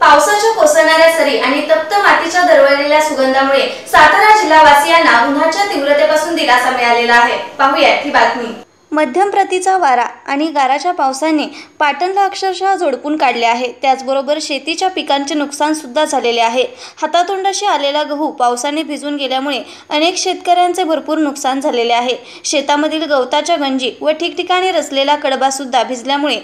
पावसाच्या कोसळणाऱ्या सरी आणि तप्त मातीच्या दरवळलेल्या सुगंधामुळे सातारा जिल्हावासियांना उन्हाच्या तीव्रतेपासून दिलासा मिळालेला आहे. पाहूया ही बातमी. मध्यम प्रतीचा वारा आणि गाराच्या पावसाने पाटणला अक्षरशः झोडपून काढले आहे. त्याचबरोबर शेतीच्या पिकांचे नुकसानसुद्धा झालेले आहे. हातातोंडाशी आलेला गहू पावसाने भिजून गेल्यामुळे अनेक शेतकऱ्यांचे भरपूर नुकसान झालेले आहे. शेतामधील गवताच्या गंजी व ठिकठिकाणी रचलेला कडबासुद्धा भिजल्यामुळे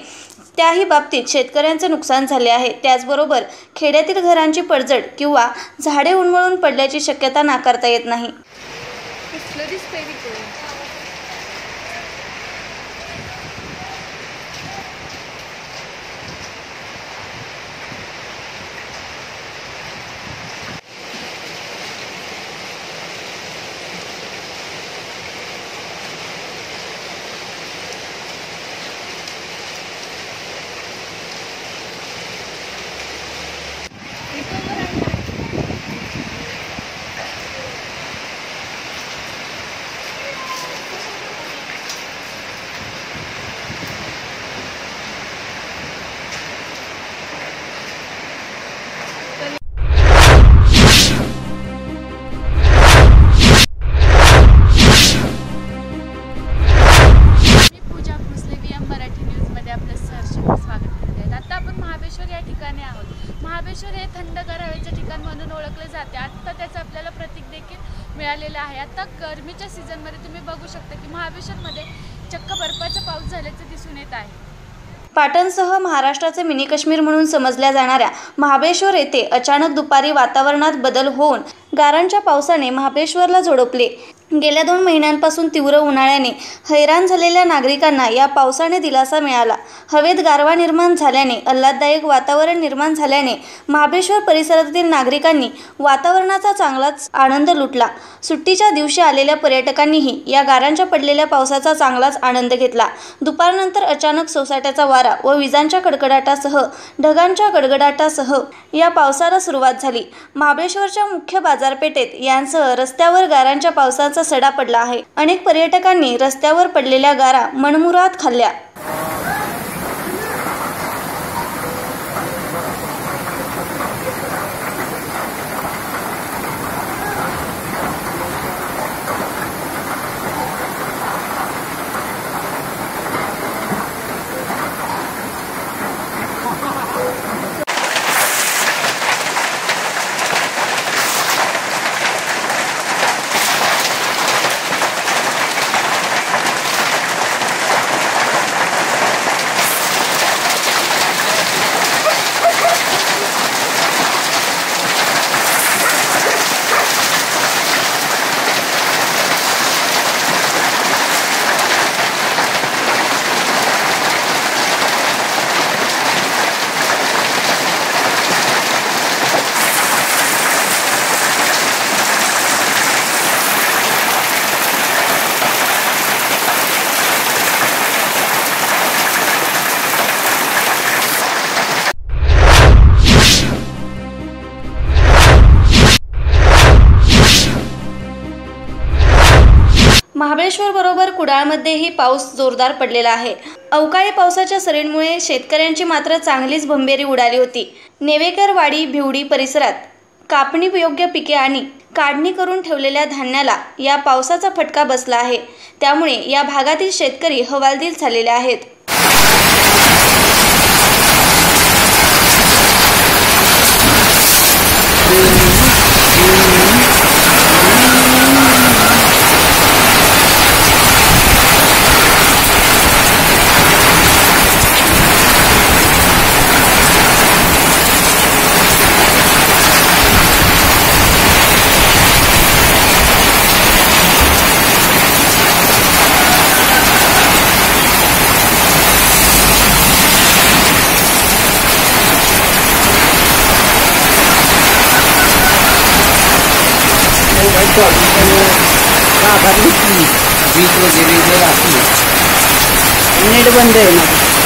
त्याही बाबतीत शेतकऱ्यांचे नुकसान झाले आहे. त्याचबरोबर खेड्यातील घरांची पडझड किंवा झाडे उन्मळून पडल्याची शक्यता नाकारता येत नाही. महाबळेश्वर हे थंडगार हवेचं ठिकाण म्हणून ओळखले जाते. आत्ता त्याचं आपल्याला प्रतीक देखील मिळालेलं आहे. आता गरमीच्या सीझनमध्ये तुम्ही बघू शकता की महाबळेश्वरमध्ये चक्क बर्फाचा पाऊस झाल्याचं दिसून येत आहे. पाटणसह महाराष्ट्राचे मिनी काश्मीर म्हणून समजल्या जाणाऱ्या महाबळेश्वर येथे अचानक दुपारी वातावरणात बदल होऊन गारांच्या पावसाने महाबळेश्वरला झोडपले. गेल्या दोन महिन्यांपासून तीव्र उन्हाळ्याने हैराण झालेल्या नागरिकांना या पावसाने दिलासा मिळाला. हवेत गारवा निर्माण झाल्याने आल्हाददायक वातावरण निर्माण झाल्याने महाबळेश्वर परिसरातील नागरिकांनी वातावरणाचा चांगलाच आनंद लुटला. सुट्टीच्या दिवशी आलेल्या पर्यटकांनीही या गारांच्या पडलेल्या पावसाचा चांगलाच आनंद घेतला. दुपारनंतर अचानक सोसाट्याचा वारा व विजांच्या कडकडाटासह ढगांच्या गडगडाटासह या पावसाला सुरुवात झाली. महाबळेश्वरच्या मुख्य बाजारपेठेत यांसह रस्त्यावर गारांच्या पावसाचा सडा पडला आहे. अनेक पर्यटकांनी रस्त्यावर पडलेल्या गारा मनमुरात खाल्ल्या. महाबळेश्वर बरोबर कुडाळमध्येही पाऊस जोरदार पडलेला आहे. अवकाळी पावसाच्या सरींमुळे शेतकऱ्यांची मात्र चांगलीच भंबेरी उडाली होती. नेवेकर वाडी भिवडी परिसरात कापणी योग्य पिके आणि काढणी करून ठेवलेल्या धान्याला या पावसाचा फटका बसला आहे. त्यामुळे या भागातील शेतकरी हवालदिल झालेले आहेत. Top. ആ